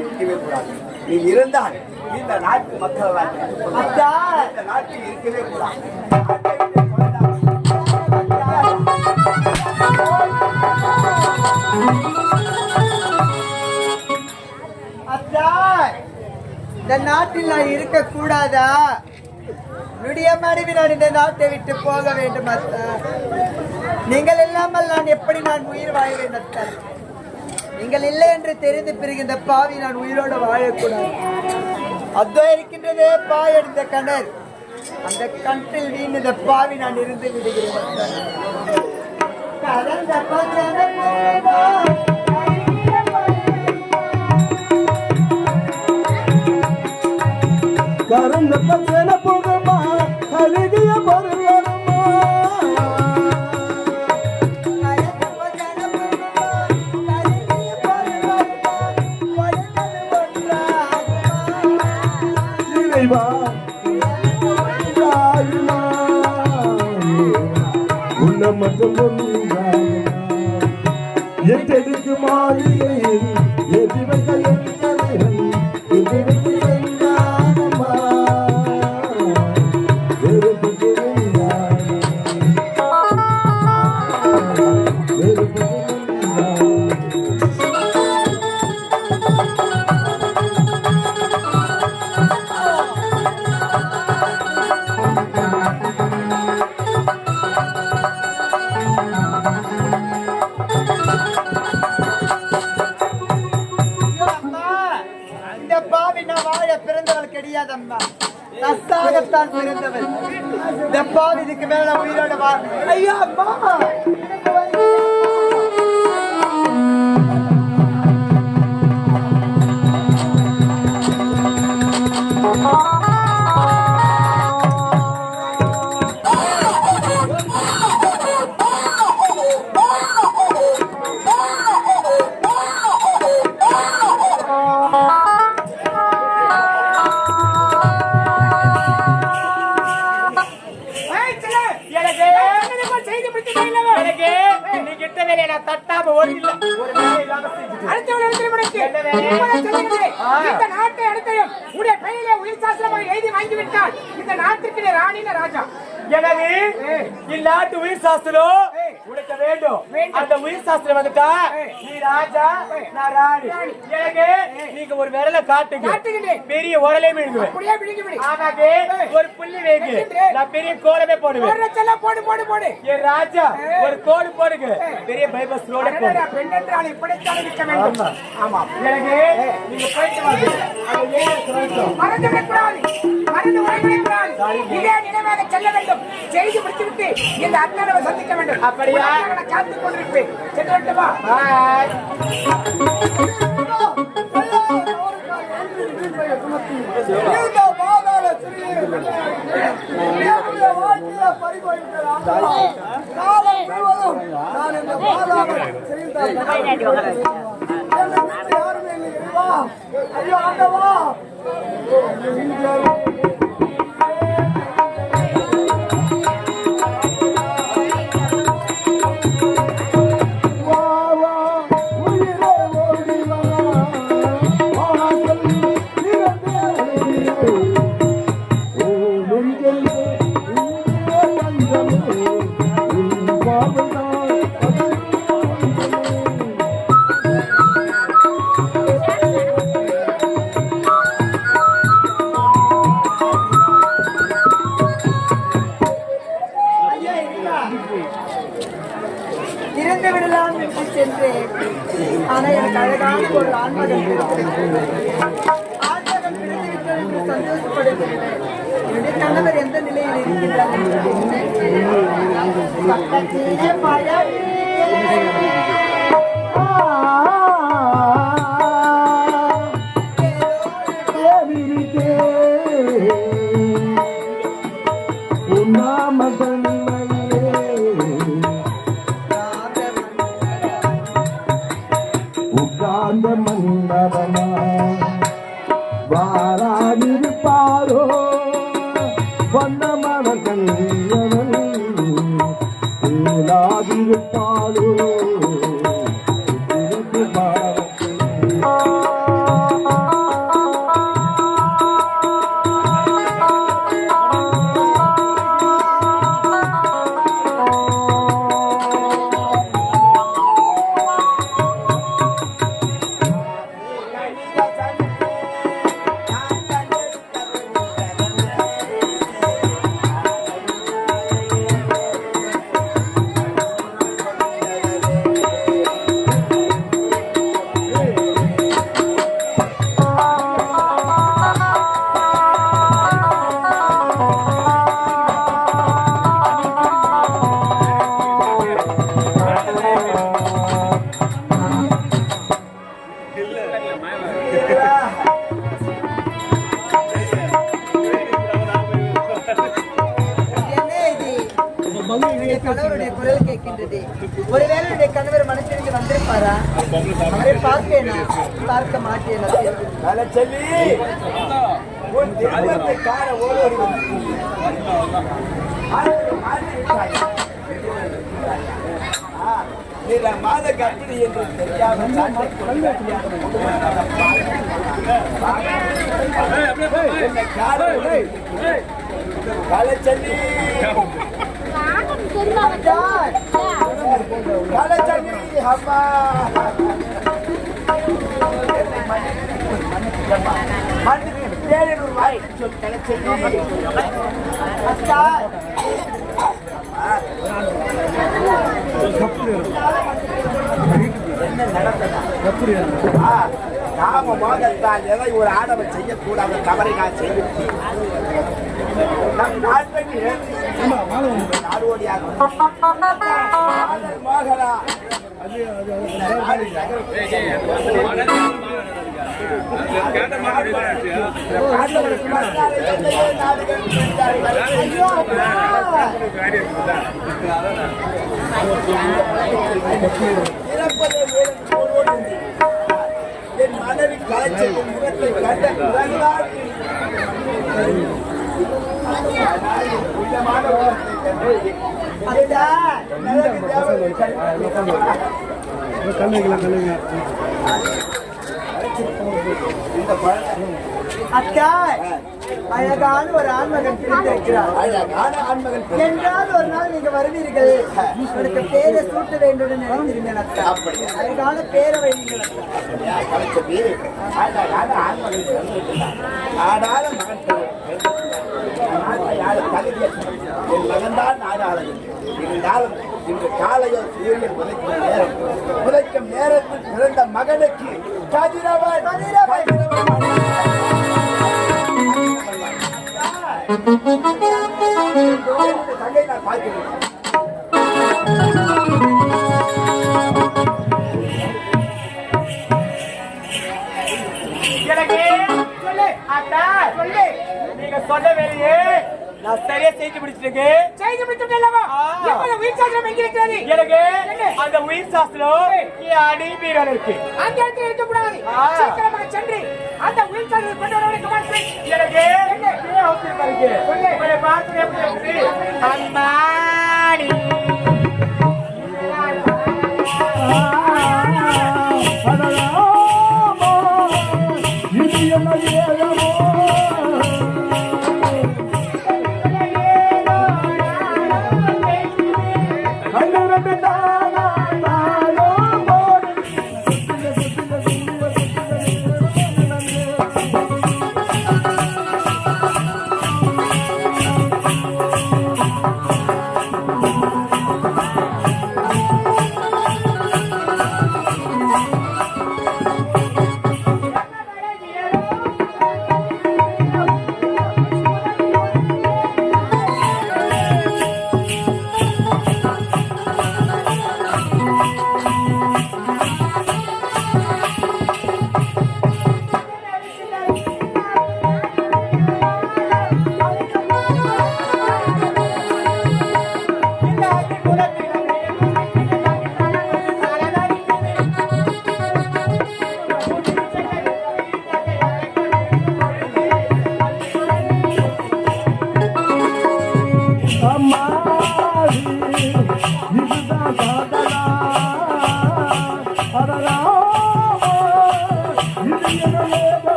இருக்கவே கூடாது. நீ இருந்தால் இந்த நாட்டு மக்கள் அத்தா. இந்த நாட்டில் இருக்கவே கூடாது. இந்த நாட்டில் நான் இருக்க கூடாதா நுடிய மனைவி நான் இந்த நாட்டை விட்டு போக வேண்டும் அத்தா. நீங்கள் இல்லாமல் நான் எப்படி நான் உயிர் வாழ்வேன் அத்தா? நீங்கள் இல்லை என்று தெரிந்து பிரிகின்ற பாவி நான் உயிரோடு வாழக்கூடாது. அதோ இருக்கின்றதே பாய் எடுத்த கணர். அந்த கண்டில் வீண் இந்த பாவி நான் இருந்து விடுகிறேன். அத்தா. கலந்த பச்சன பச்சன போகமா அழுகிய பொருளமா பாவி வாழ பிறந்தவள் கிடையாதம்மா? நசாகத்தான் பிறந்தவள். இந்த இதுக்கு மேல உயிரோட வா. ஐயா அம்மா! இந்த நாட்டை அடுத்தையும் உடைய பெயரிலே உயிர் சாஸ்திரமாக எழுதி வாங்கிவிட்டால் இந்த நாட்டுக்கு நீ ராணின ராஜா. எனவே இந்நாட்டு உயிர் சாஸ்திரம் உனக்கு வேண்டும். அந்த உயிர் சாஸ்திரம் வந்துட்டா? நீ ராஜா நான் ராணி. எனக்கு நீங்க ஒரு விரல காட்டுங்க. காட்டுகிறேன். பெரிய உரலே விழுங்குவேன் ஒரு புள்ளி நான் பெரிய கோலமே போடுவேன். போடு போடு போடு. என் ராஜா ஒரு கோடு போடுங்க. பெரிய பைபஸ் ரோட போடு. அடடா, பெண் என்றால் இப்படித்தான் இருக்க வேண்டும். ஆமா. எனக்கு நீங்க போயிட்டு வாங்க. மறந்து விடக்கூடாது. மறந்து உரைவிடக்கூடாது இதே நினைவாக செல்ல வேண்டும். செய்து முடித்துவிட்டு இந்த அண்ணனை சந்திக்க வேண்டும். அப்படியா? கொண்டிருப்பேன் சென்று விட்டுமா பாய். இந்த பாதாள சிறியர்கள் என்னுடைய பக்கத்திலே பழம் நிற மாத கர்ப்பிணி என்று தெரியாம சண்டை அம்மா மண்ணுக்கு பேரூர் வாய் சொல் கலச்சல்லி எதை ஒரு ஆடவன் செய்யக்கூடாத தவறை நான் செய்திருக்கேன் நம் நாட்டை நாடோடியாக மோகனா என் மனைவி முகத்தை கண்ட அக்கா அழகான ஒரு ஆண்மகன் பிரிந்திருக்கிறார். என்றால் ஒரு நாள் நீங்க வருவீர்கள் உங்களுக்கு பேரை சூட்ட வேண்டும் நினைத்திருந்தேன் அக்கா? அழகான பேரை வைங்கள். ஆடாத மகன். என் மகன்தான் நாடாளது இருந்தாலும் இன்று காலையில் சூரியன் உதைக்கும் நேரம் உதைக்கும் நேரத்தில் பிறந்த மகனுக்கு கதிரவன். தங்கை நான் பார்க்கிறேன் எனக்கு சொல்லு? அத்தா சொல்லு. நீங்க சொன்ன வேலையே நான் சரியா செஞ்சு முடிச்சிருக்கு செய்து அல்லவா ஆ. இப்போது உயிர் சாஸ்திரம் எங்க இருக்கிறது எனக்கு? அந்த உயிர் சாஸ்திரம் அடி இருக்கு அந்த இடத்துல. சீக்கிரமாக சென்று அந்த உயிர் சாஸ்திரம் கொண்டு. எனக்கு என்ன? அவசியமா இருக்கு பார்த்து இருக்கு? அம்மாடி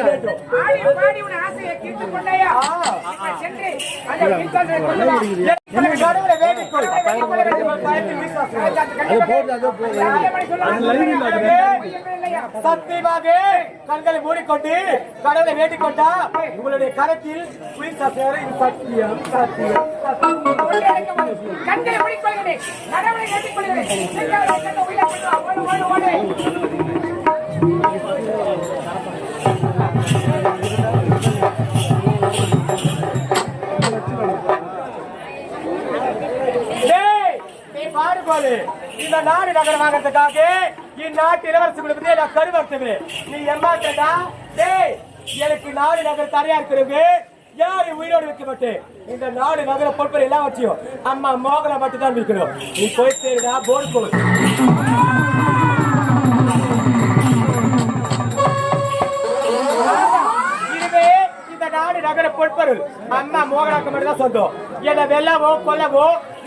ஆடி பாடி உன் ஆசையை தீர்த்துக் கொண்டாயா? சென்று அந்த கொண்டு வா. சத்தியமாக கண்களை மூடிக்கொண்டு கடவுளை வேண்டிக் கொண்டா உங்களுடைய கரத்தில் சத்தியம் சத்தியம். கண்களை மூடிக்கொள்கிறேன். கடவுளை வேண்டிக் கொள்கிறேன் நீ இந்த நாடு நகரம் வாங்குறதுக்காக இந்நாட்டு இளவரசி கொடுப்பதே நான் கருவறுத்துகிறேன். நீ எம்மாட்டா டேய் எனக்கு நாடு நகர் தரையா இருக்கிறது யாரு உயிரோடு வைக்க மாட்டேன். இந்த நாடு நகர பொறுப்பு எல்லாம் வச்சியும் அம்மா மோகன மட்டும் தான் நீ போய் சேருடா போர்டு போடு. இதுவே இந்த நாடு நகர பொறுப்பொருள் அம்மா மோகனாக்கு மட்டும் தான் சொந்தம். என்ன வெல்லவோ கொல்லவோ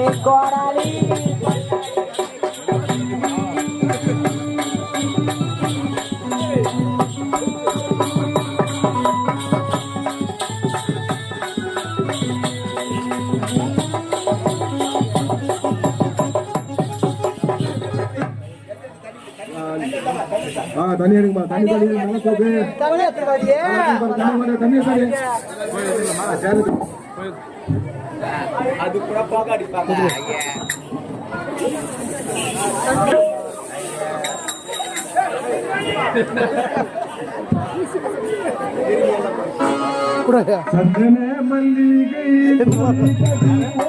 கண்ணாயகி ஆ தண்ணி எடுங்கம்மா தண்ணி தண்ணி நல்லா சோப்பு தண்ணி தண்ணி தண்ணி அது கூட போக அடிப்பாங்க. சந்தன மல்லிகை சந்தன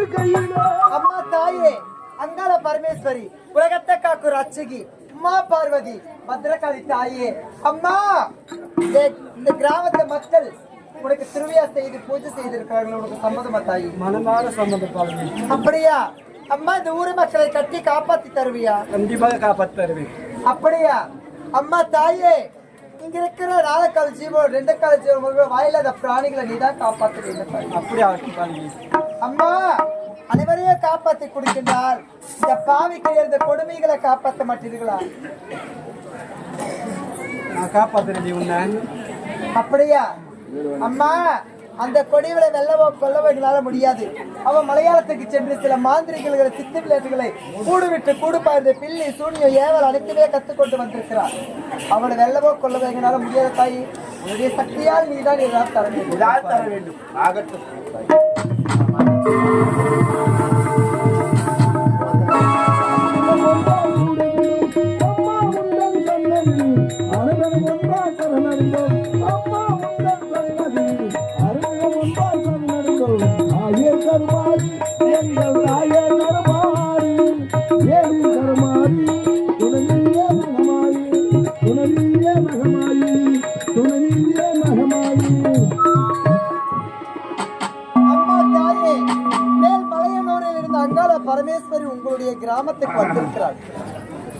அம்மா தாயே அங்காள பரமேஸ்வரி உலகத்தை காக்கும் ரட்சகி அம்மா பார்வதி பத்ரகாளி தாயே. அம்மா இந்த- கிராமத்து மக்கள் உனக்கு திருவிழா செய்து பூஜை செய்திருக்கிறார்கள் உனக்கு சம்மதமா தாயி? மனமான பாருங்க. அப்படியா? அம்மா இந்த ஊர் மக்களை கட்டி காப்பாத்தி தருவியா? கண்டிப்பாக காப்பாற்ற தருவேன். அப்படியா? அம்மா தாயே இங்க இருக்கிற நாலக்கால ஜீவன் ரெண்டு கால ஜீவன் வாயில்லாத பிராணிகளை நீதான் காப்பாத்துறீங்க தாய். அப்படி ஆகட்டும் பாருங்க அம்மா அனைவரையும் காப்பாத்தி கொடுக்கின்றார். இந்த பாவிக்கு இருந்த கொடுமைகளை காப்பாற்ற மாட்டீர்களா? நான் காப்பாத்துறேன் உன்னை. அப்படியா? அம்மா அந்த கொடிகளை வெல்லவோ கொல்லவோ எங்களால் முடியாது. அவன் மலையாளத்துக்கு சென்று சில மாந்திரிகளை சித்து விளையாட்டுகளை கூடுவிட்டு விட்டு பில்லி சூனியம் ஏவல் அனைத்துமே கற்றுக்கொண்டு வந்திருக்கிறார். அவனை வெல்லவோ கொல்லவோ எங்களால் முடியாத தாய். உன்னுடைய சக்தியால் நீதான் எதாவது தர வேண்டும். தர வேண்டும். ஆகட்டும். கிராமத்துக்கு வந்திருக்கிறார்.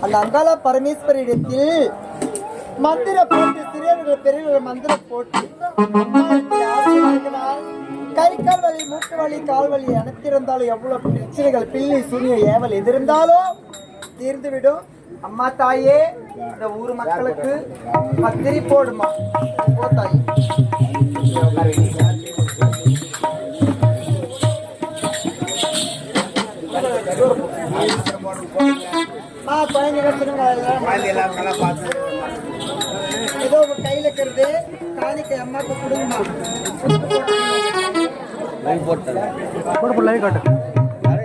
அந்த அங்காள பரமேஸ்வரி இடத்தில் மந்திர போட்டு சிறியவர்கள் பெரியவர்கள் மந்திர போட்டு கை கால் வலி மூக்கு வலி கால் வலி அனைத்திருந்தாலும் எவ்வளவு பிரச்சனைகள் பில்லி சூரிய ஏவல் எது இருந்தாலும் தீர்ந்துவிடும். அம்மா தாயே இந்த ஊர் மக்களுக்கு பத்திரி போடுமா? போ தாயே. குழந்தைங்க நல்லா பார்த்து. ஏதோ உங்க கையில இருக்கிறது காணிக்கை கொடுங்கம்மா. போட லைவ் காட்டு.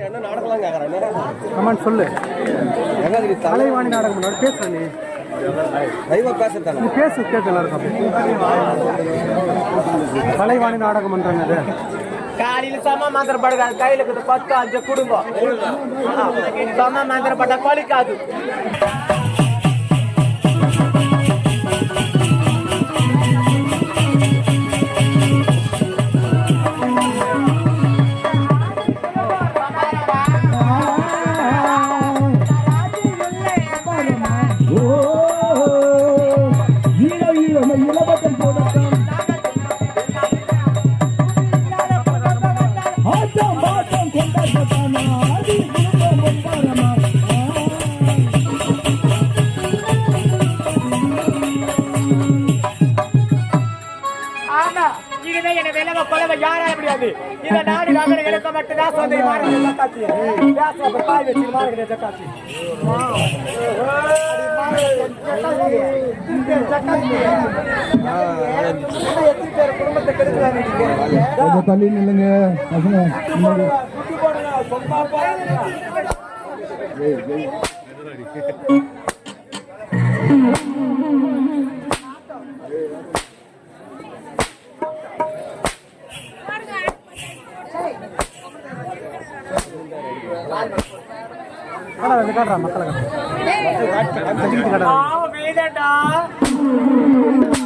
என்ன நாடகம் கேட்கறேன் கமெண்ட் சொல்லு. தலைவாணி நாடகம் முன்னாடி பேச நீ பேசு கேட்க எல்லாருக்கும். கலைவாணி நாடகம் பண்றாங்க காலையில சம மாத்திர படுக்காது கையில இருக்குது பத்து அஞ்சு குடும்பம். சம மாத்திர பட்ட கொலிக்காது எனக்கு மட்டும்தான் சொந்த மாநில காட்சி பேசுற பாய் வச்சு எத்தனை பேர் குடும்பத்தை கெடுக்கிறாங்க நீங்க? கொஞ்சம் தள்ளி நில்லுங்க பசங்க முன்னாடி. பாவம் வீடண்டா டேய்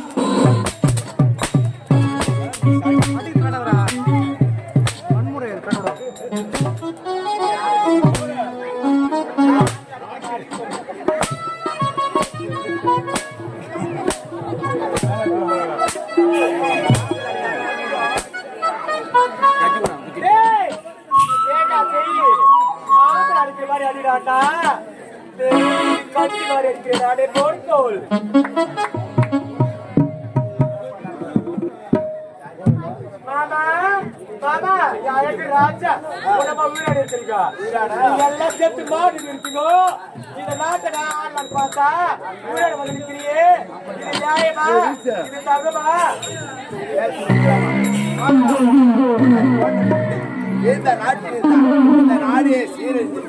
மாதிரி அடிடாண்டா கட்சி மாதிரி அடிக்கிறாடே போர்க்கோல் மாமா மாமா யாருக்கு ராஜா? உடம்பா வீடாடி வச்சிருக்கா. எல்லாம் இருக்கீங்க இந்த நாட்டை நான் பார்த்தா வந்து நிற்கிறியே. இது நியாயமா? இது தகுமா இந்த நாட்டில் இந்த நாடே சீரழிந்து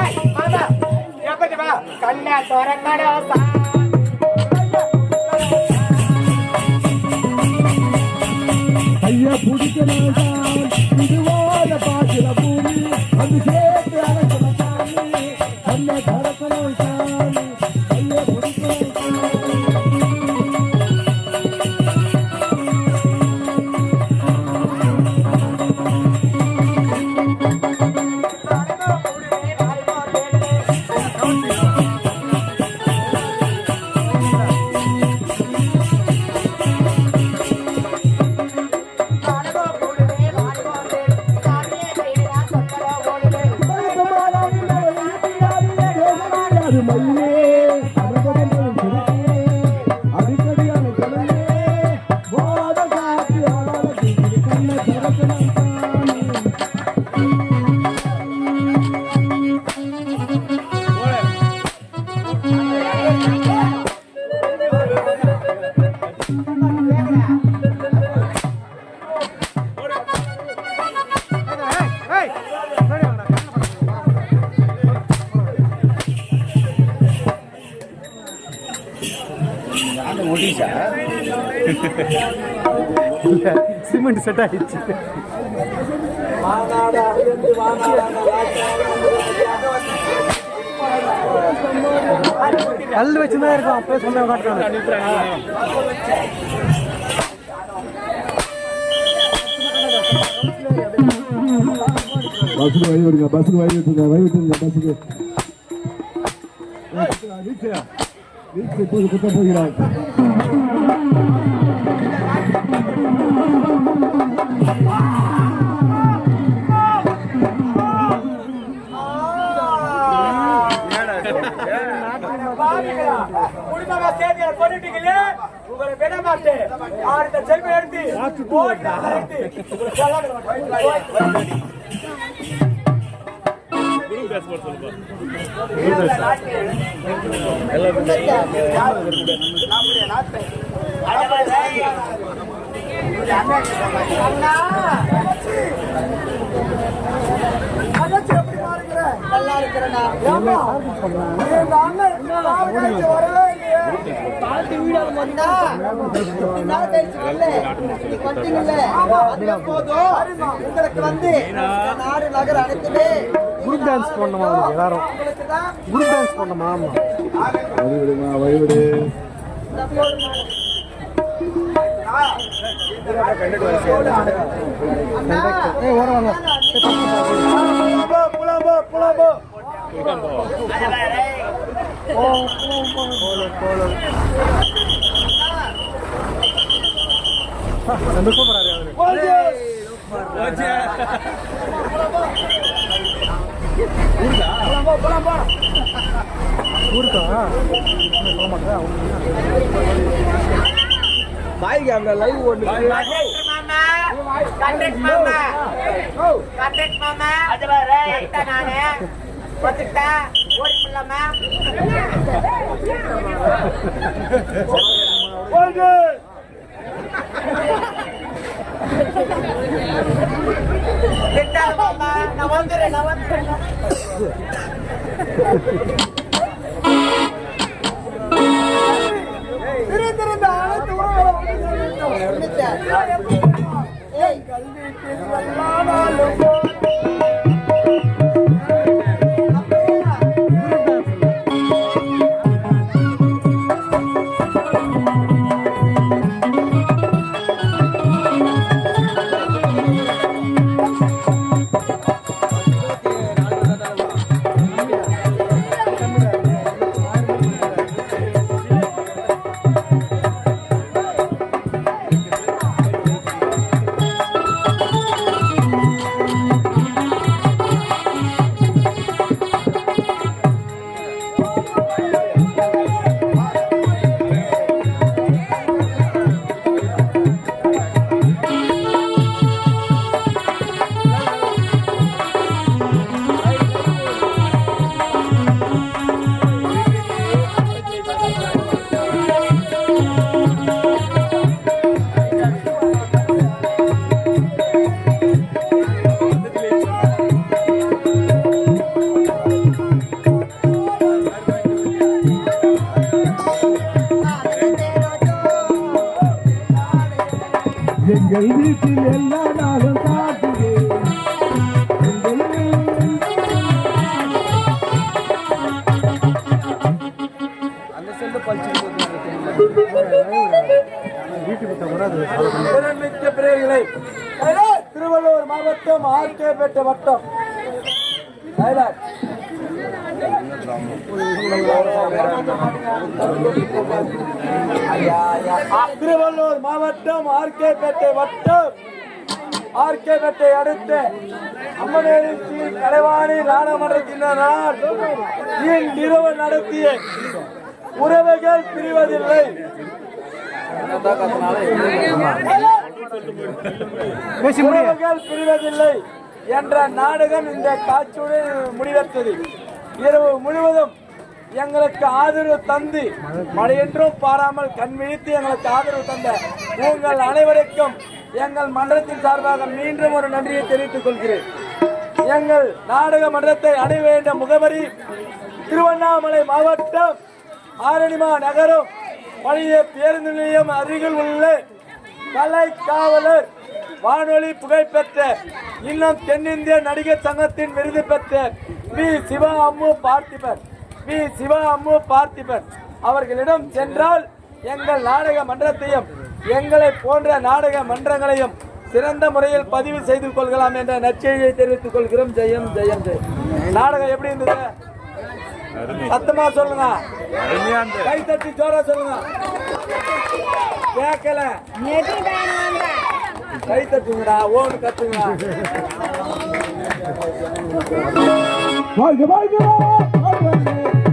ஏய், மாமா எப்படி வா கண்ணா திறக்கடா சா கைய பிடிக்க வேண்டாம் பாக்கிற பூமி அது சேர்த்து அழைக்க சிமெண்ட் செட் ஆயிடுச்சு. கல் வச்சுதான் இருக்கும். அப்பவே சொன்ன பஸ்ஸுக்கு வழி விடுங்க பஸ்ஸுக்கு வழி விட்டுருங்க வழி விட்டுருங்க பஸ்ஸுக்கு. வீச்சு வீச்சு இப்போது குத்த போகிறார் உங்களை விட மாட்டேன். அடுத்த செல்வம் எடுத்து, ஓடி நல்லா நாள் கழிச்சு வரல. இன்னைக்கு வந்தீங்கல்ல, அதுவே போதும். உங்களுக்கு வந்து இந்த நாடு நகர் அனைத்துமே குரூப் டான்ஸ் பண்ணணுமா அவனுக்கு எல்லாரும் உங்களுக்கு தான் குரூப் டான்ஸ் பண்ணணுமா ஆமா ஊருக்கா சொல்ல மாட்டேன் விடு அண்ணா ஏய் ஓட சந்தோஷம் போறாரு ஊருக்கா சொல்ல மாட்டேன் பாய் கேமரா லைவ் ஒன்று நான் வந்துடுறேன் நான் வந்துடுறேன் எங்கள் திருவள்ளூர் மாவட்டம் ஆர்கேபேட்டை வட்டம். ஆர்கேபேட்டை அடுத்த அம்மனேரி ஸ்ரீ கலைவாணி நாடமன்றத்தினர் இந்நிறுவ நடத்திய உறவுகள் பிரிவதில்லை. உறவுகள் பிரிவதில்லை. என்ற நாடகம் இந்த காட்சியுடன் முடிவெடுத்தது இரவு முழுவதும் எங்களுக்கு ஆதரவு தந்து மழையென்றும் பாராமல் கண் விழித்து எங்களுக்கு ஆதரவு தந்த உங்கள் அனைவருக்கும் எங்கள் மன்றத்தின் சார்பாக மீண்டும் ஒரு நன்றியை தெரிவித்துக் கொள்கிறேன். எங்கள் நாடக மன்றத்தை அடைய வேண்டிய முகவரி திருவண்ணாமலை மாவட்டம் ஆரணிமா நகரம் பழைய பேருந்து நிலையம் அருகில் உள்ள கலை காவலர் வானொலி புகைப்பெற்ற இன்னும் தென்னிந்திய நடிகர் சங்கத்தின் விருது பெற்ற வி. சிவா அம்மு பார்த்திபன். வி. சிவா அம்மு பார்த்திபன் அவர்களிடம் சென்றால் எங்கள் நாடக மன்றத்தையும் எங்களை போன்ற நாடக மன்றங்களையும் சிறந்த முறையில் பதிவு செய்து கொள்ளலாம் என்ற நற்செய்தியை தெரிவித்துக் கொள்கிறோம். ஜெயம் ஜெயம் ஜெயம். நாடகம் எப்படி இருந்தது? சத்தமா சொல்லுங்க. கை தட்டி ஜோரா சொல்லுங்க. கேட்கல கை தட்டுங்கடா ஓடு கத்துங்கடா வாழ்க வாழ்க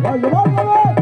வாழ்க வாழ்க வாழ்க.